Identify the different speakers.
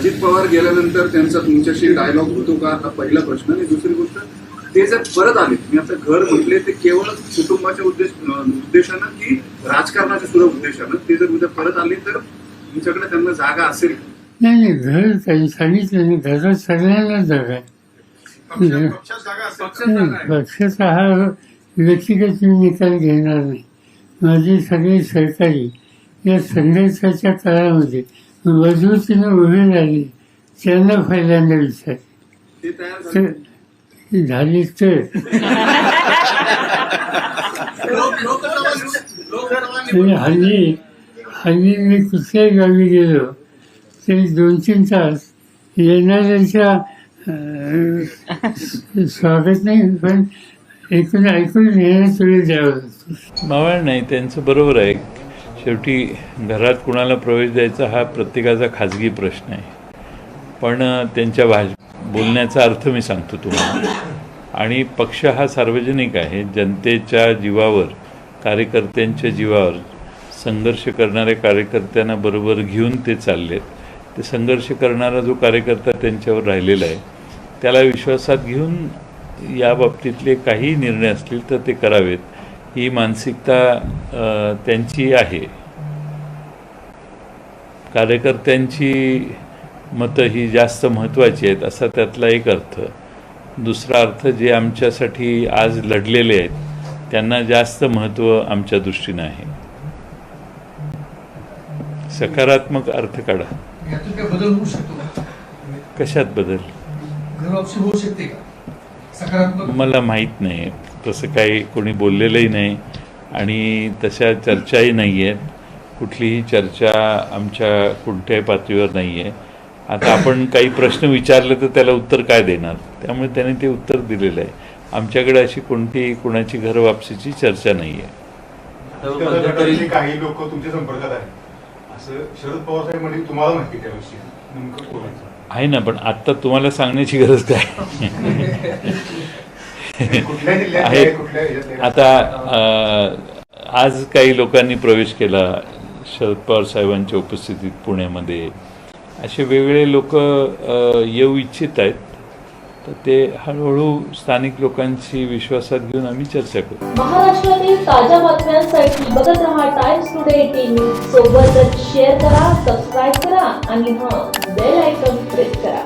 Speaker 1: अजित पवार गेल्यानंतर त्यांचा तुमच्याशी डायलॉग होतो का? हा पहिला प्रश्न. आणि दुसरी गोष्ट ते जर परत आले मी आता घर म्हटले ते केवळ कुटुंबाच्या उद्देश उद्देशानं की राजकारणाच्या सुद्धा उद्देशानं ते जर उद्या परत आले तर तुमच्याकडे त्यांना जागा असेल.
Speaker 2: नाही नाही घर त्यांनी सांगितलं नाही. घरात सगळ्यांना जागा आहे. नाही, पक्षाचा हा व्यक्तिगत मी निकाल घेणार नाही. माझे सगळे सहकारी या संघर्षाच्या काळामध्ये मजबूतीनं उभे राहिले. त्यांना पहिल्यांदा विचार.
Speaker 1: ते तयार झाले.
Speaker 2: तर. झाली तर म्हणजे हल्ली हल्ली मी कुठल्याही गावी गेलो तरी दोन तीन तास येणाऱ्यांच्या स्वागत नाही पण ऐकून ऐकून घेण्यास वेळ द्यावा लागतो.
Speaker 3: मावळ नाही त्यांचं बरोबर आहे. शेवटी घरात कुणाला प्रवेश द्यायचा हा प्रत्येकाचा खाजगी प्रश्न आहे. पण त्यांच्या भाष बोलण्याचा अर्थ मी सांगतो तुम्हाला. आणि पक्ष हा सार्वजनिक आहे. जनतेच्या जीवावर कार्यकर्त्यांच्या जीवावर संघर्ष करणाऱ्या कार्यकर्त्यांना बरोबर घेऊन ते चाललेत. ते संघर्ष करणारा जो कार्यकर्ता त्यांच्यावर राहिलेला आहे त्याला विश्वासात घेऊन या बाबतीतले काही निर्णय असतील तर ते करावेत. ही मानसिकता त्यांची आहे. कार्यकर्त्यांची मतं ही जास्त महत्त्वाची आहेत असा त्यातला एक अर्थ. दुसरा अर्थ जे आमच्यासाठी आज लढलेले आहेत त्यांना जास्त महत्त्व आमच्या दृष्टीनं आहे. सकारात्मक अर्थ काढा.
Speaker 4: बदल होऊ शकतो
Speaker 3: कशात बदल?
Speaker 4: घर ऑप्शन होऊ शकते
Speaker 3: मला माहीत नाही. तसं काही कोणी बोललेलंही नाही आणि तशा चर्चाही नाही आहेत कुठलीही चर्चा आमच्या कोणत्याही पातळीवर नाही आहे आता आपण काही प्रश्न विचारले तर त्याला उत्तर काय देणार? त्यामुळे त्याने ते उत्तर दिलेलं आहे. आमच्याकडे अशी कोणती कोणाची घर वापसीची चर्चा नाही आहे
Speaker 5: काही लोक तुमच्या संपर्कात आहेत. असं शरद पवार साहेब म्हणजे तुम्हाला माहिती त्याविषयी
Speaker 3: आहे ना पण आत्ता तुम्हाला सांगण्याची गरज काय?
Speaker 5: कुठल्या जिल्ह्यात
Speaker 3: आहे.
Speaker 5: आहे कुठल्या ह्याच्यातले?
Speaker 3: आता आज काही लोकांनी प्रवेश केला शरद पवार साहेबांच्या उपस्थितीत पुण्यामध्ये असे वेगवेगळे लोक येऊ इच्छित आहेत तर ते हळूहळू स्थानिक लोकांशी विश्वासात घेऊन आम्ही चर्चा करू
Speaker 6: महाराष्ट्रातील ताज्या बातम्यांसाठी बघत रहा टाइम्स टुडे न्यूज सोबतच शेअर करा सबस्क्राईब करा आणि हां बेल आयकॉन प्रेस करा